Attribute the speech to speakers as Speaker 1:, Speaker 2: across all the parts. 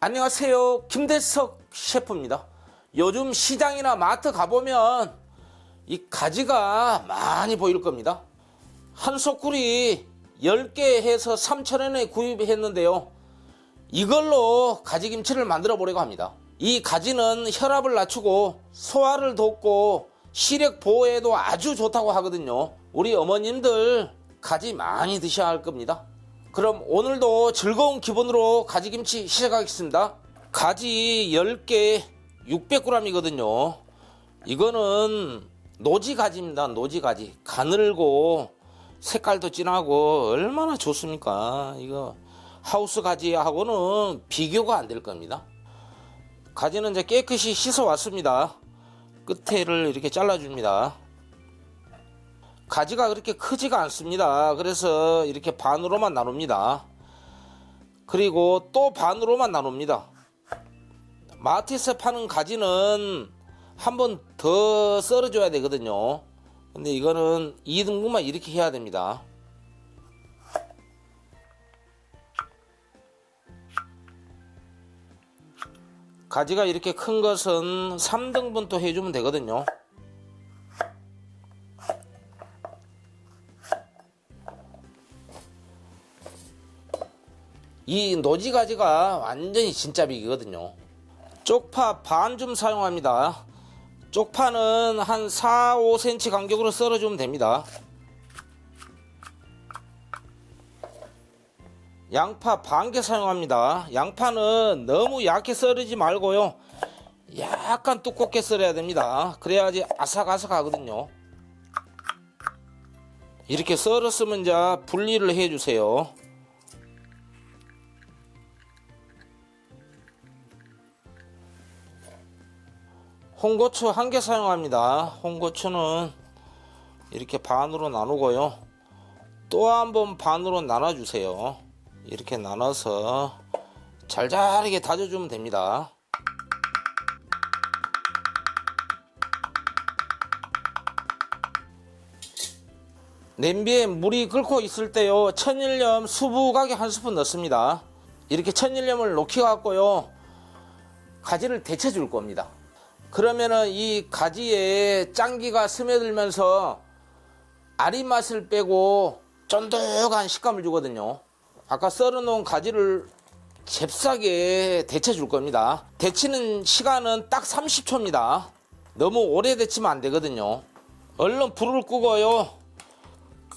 Speaker 1: 안녕하세요. 김대석 셰프입니다. 요즘 시장이나 마트 가보면 이 가지가 많이 보일 겁니다. 한 소쿠리 10개 해서 3,000원에 구입했는데요. 이걸로 가지김치를 만들어 보려고 합니다. 이 가지는 혈압을 낮추고 소화를 돕고 시력 보호에도 아주 좋다고 하거든요. 우리 어머님들 가지 많이 드셔야 할 겁니다. 그럼 오늘도 즐거운 기분으로 가지김치 시작하겠습니다. 가지 10개 600g이거든요. 이거는 노지가지입니다. 노지가지. 가늘고 색깔도 진하고 얼마나 좋습니까? 이거 하우스 가지하고는 비교가 안 될 겁니다. 가지는 이제 깨끗이 씻어 왔습니다. 끝에를 이렇게 잘라줍니다. 가지가 그렇게 크지가 않습니다. 그래서 이렇게 반으로만 나눕니다. 그리고 또 반으로만 나눕니다. 마트에서 파는 가지는 한 번 더 썰어줘야 되거든요. 근데 이거는 2등분만 이렇게 해야 됩니다. 가지가 이렇게 큰 것은 3등분 또 해주면 되거든요. 이 노지가지가 완전히 진짜 비기거든요. 쪽파 반 좀 사용합니다. 쪽파는 한 4, 5cm 간격으로 썰어주면 됩니다. 양파 반 개 사용합니다. 양파는 너무 얇게 썰지 말고요. 약간 두껍게 썰어야 됩니다. 그래야지 아삭아삭 하거든요. 이렇게 썰었으면 이제 분리를 해주세요. 홍고추 한 개 사용합니다. 홍고추는 이렇게 반으로 나누고요. 또 한 번 반으로 나눠주세요. 이렇게 나눠서 잘잘하게 다져주면 됩니다. 냄비에 물이 끓고 있을 때요 천일염 수부가게 한 스푼 넣습니다 이렇게 천일염을 녹여 갖고요 가지를 데쳐 줄 겁니다 그러면은 이 가지에 짱기가 스며들면서 아리 맛을 빼고 쫀득한 식감을 주거든요 아까 썰어 놓은 가지를 잽싸게 데쳐 줄 겁니다 데치는 시간은 딱 30초입니다 너무 오래 데치면 안 되거든요 얼른 불을 끄고요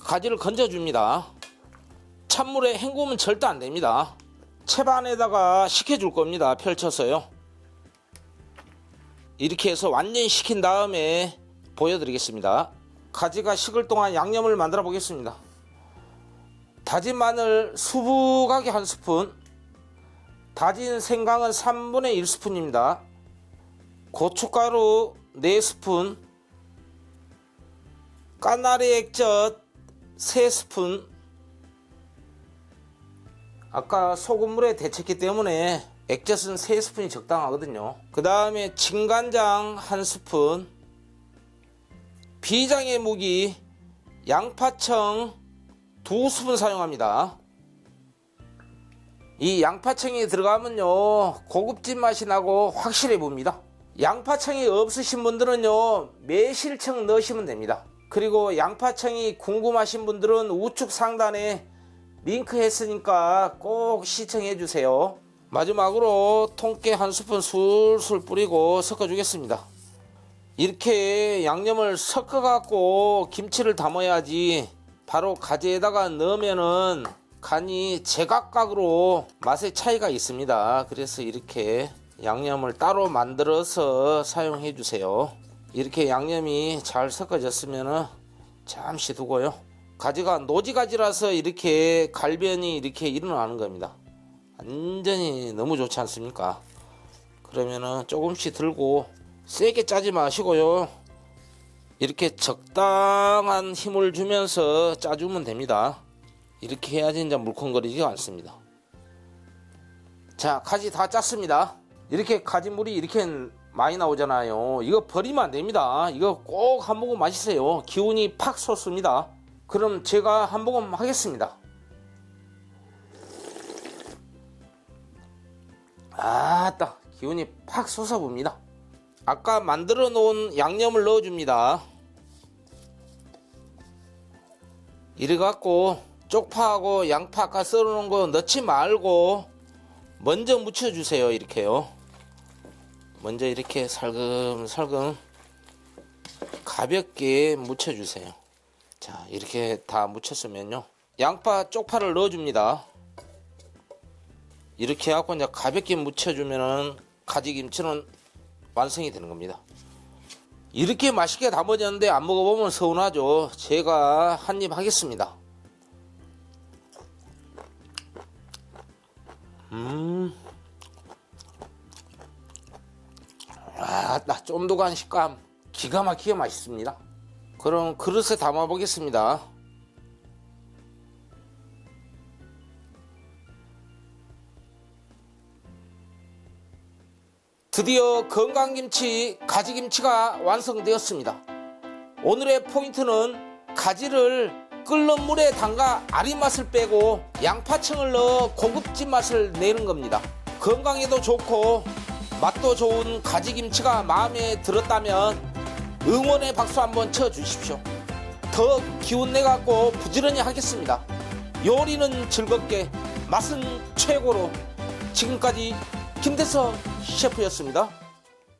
Speaker 1: 가지를 건져줍니다. 찬물에 헹구면 절대 안 됩니다. 채반에다가 식혀줄 겁니다. 펼쳐서요. 이렇게 해서 완전히 식힌 다음에 보여드리겠습니다. 가지가 식을 동안 양념을 만들어 보겠습니다. 다진 마늘 수북하게 한 스푼, 다진 생강은 3분의 1스푼입니다. 고춧가루 4스푼, 까나리 액젓 3스푼 아까 소금물에 데쳤기 때문에 액젓은 3스푼이 적당하거든요. 그 다음에 진간장 1스푼 비장의 무기 양파청 2스푼 사용합니다. 이 양파청이 들어가면요 고급진 맛이 나고 확실해 봅니다. 양파청이 없으신 분들은요 매실청 넣으시면 됩니다. 그리고 양파청이 궁금하신 분들은 우측 상단에 링크 했으니까 꼭 시청해 주세요. 마지막으로 통깨 한 스푼 술술 뿌리고 섞어 주겠습니다. 이렇게 양념을 섞어 갖고 김치를 담아야지 바로 가지에다가 넣으면은 간이 제각각으로 맛의 차이가 있습니다. 그래서 이렇게 양념을 따로 만들어서 사용해 주세요. 이렇게 양념이 잘 섞어졌으면 잠시 두고요. 가지가 노지가지라서 이렇게 갈변이 이렇게 일어나는 겁니다. 완전히 너무 좋지 않습니까? 그러면은 조금씩 들고 세게 짜지 마시고요. 이렇게 적당한 힘을 주면서 짜주면 됩니다. 이렇게 해야지 이제 물컹거리지가 않습니다. 자, 가지 다 짰습니다. 이렇게 가지물이 이렇게 많이 나오잖아요. 이거 버리면 안 됩니다. 이거 꼭 한 모금 마시세요. 기운이 팍 솟습니다. 그럼 제가 한 모금 하겠습니다. 아따 기운이 팍 솟아봅니다. 아까 만들어 놓은 양념을 넣어줍니다. 이래 갖고 쪽파하고 양파 아까 썰어 놓은 거 넣지 말고 먼저 묻혀주세요 이렇게요. 먼저 이렇게 살금살금 가볍게 묻혀주세요. 자 이렇게 다 묻혔으면요 양파 쪽파를 넣어줍니다. 이렇게 해갖고 이제 가볍게 묻혀주면은 가지김치는 완성이 되는 겁니다. 이렇게 맛있게 담아졌는데 안 먹어보면 서운하죠. 제가 한 입 하겠습니다. 음. 아, 나 쫀득한 식감 기가 막히게 맛있습니다. 그럼 그릇에 담아 보겠습니다. 드디어 건강김치 가지김치가 완성되었습니다. 오늘의 포인트는 가지를 끓는 물에 담가 아린 맛을 빼고 양파청을 넣어 고급진 맛을 내는 겁니다. 건강에도 좋고 맛도 좋은 가지김치가 마음에 들었다면 응원의 박수 한번 쳐 주십시오. 더 기운 내 갖고 부지런히 하겠습니다. 요리는 즐겁게 맛은 최고로 지금까지 김대성 셰프였습니다.